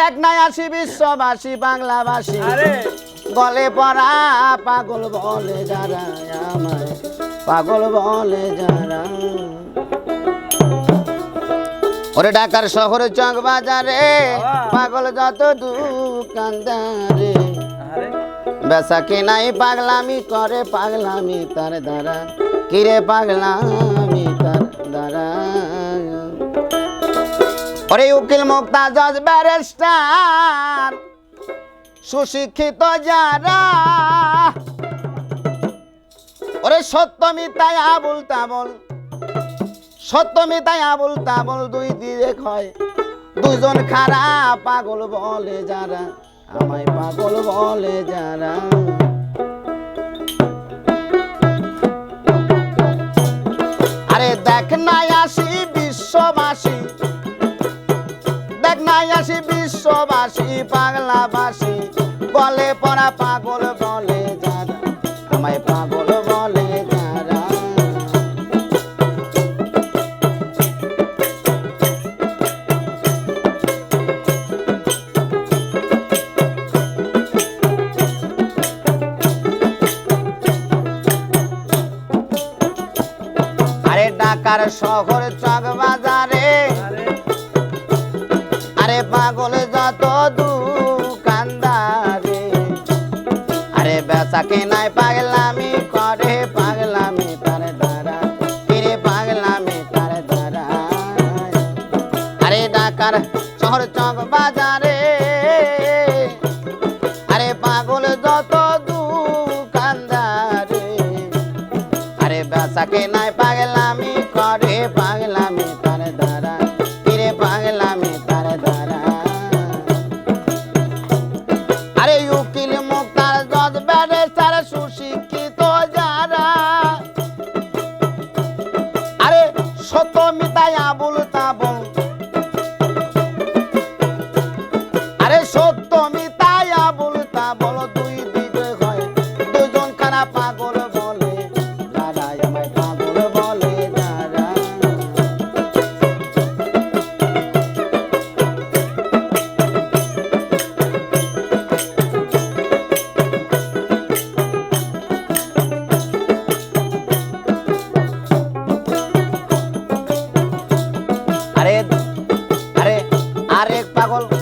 দেখ নাই আসি বিশ্ববাসী বাংলাবাসী। গলে পড়া পাগল বলে যারা আমায় পাগল বলে যারা। ওরে ঢাকার শহরে চক বাজারে পাগল যত দোকানদারে বেচা কেনাই পাগলামি করে পাগলামি তার দ্বারা। কিরে পাগলামি তার দ্বারা? ওরে উকিল মুক্তা জজ ব্যারিস্টার, সুশিক্ষিত যারা। ওরে সত্য মিথ্যায় আবুল তাবল সত্য মিথ্যায় আবুল তাবল দুই দিয়ে ক্ষয় দুজন খারাপ পাগল বলে যারা, আমায় পাগল বলে যারা। আরে দেখ পাগলাবাসী বলে পড়া পাগল বলে যারা আমায় পাগল বলে যারা। আরে ঢাকার শহর চক কেনায় পাগলামি করে, পাগলামি তার দ্বারা। ফিরে পাগলামি তার দ্বারা। আরে ঢাকার শহর চক বাজারে, আরে পাগল যত দোকানদারে আরে বেচা কেনায় পাগলামি করে সত্য মিতায়া আবুল তাবল পাগল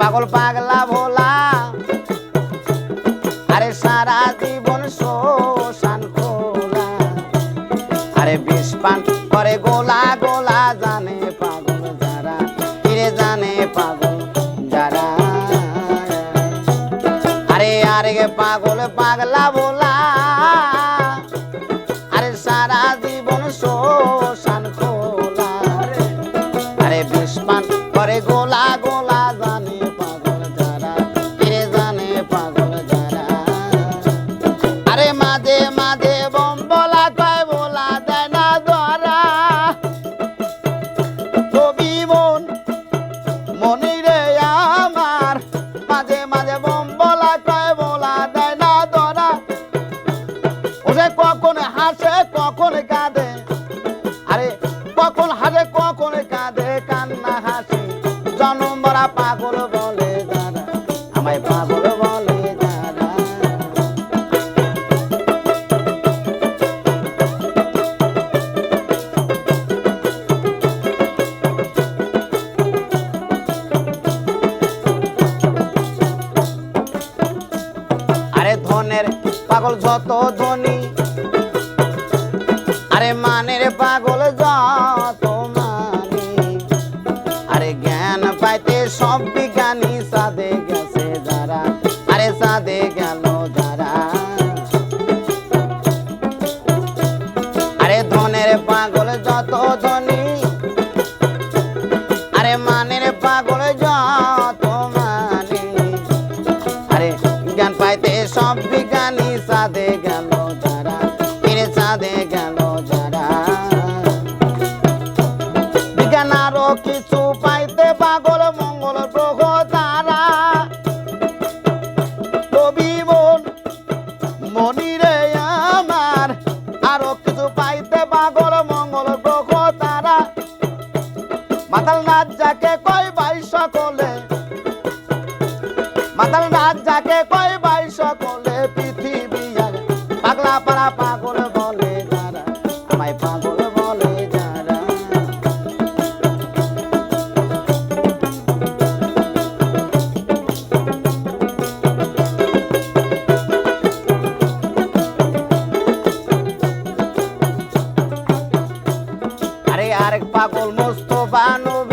পাগল পাগলা ভোলা। আরে সারা জীবন শোষণ আরে বিষ পান করে গোলা গোলা পাগল যত ধনী। আরে মানের পাগল যত で পাগল মোস্তফা নবী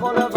পাগল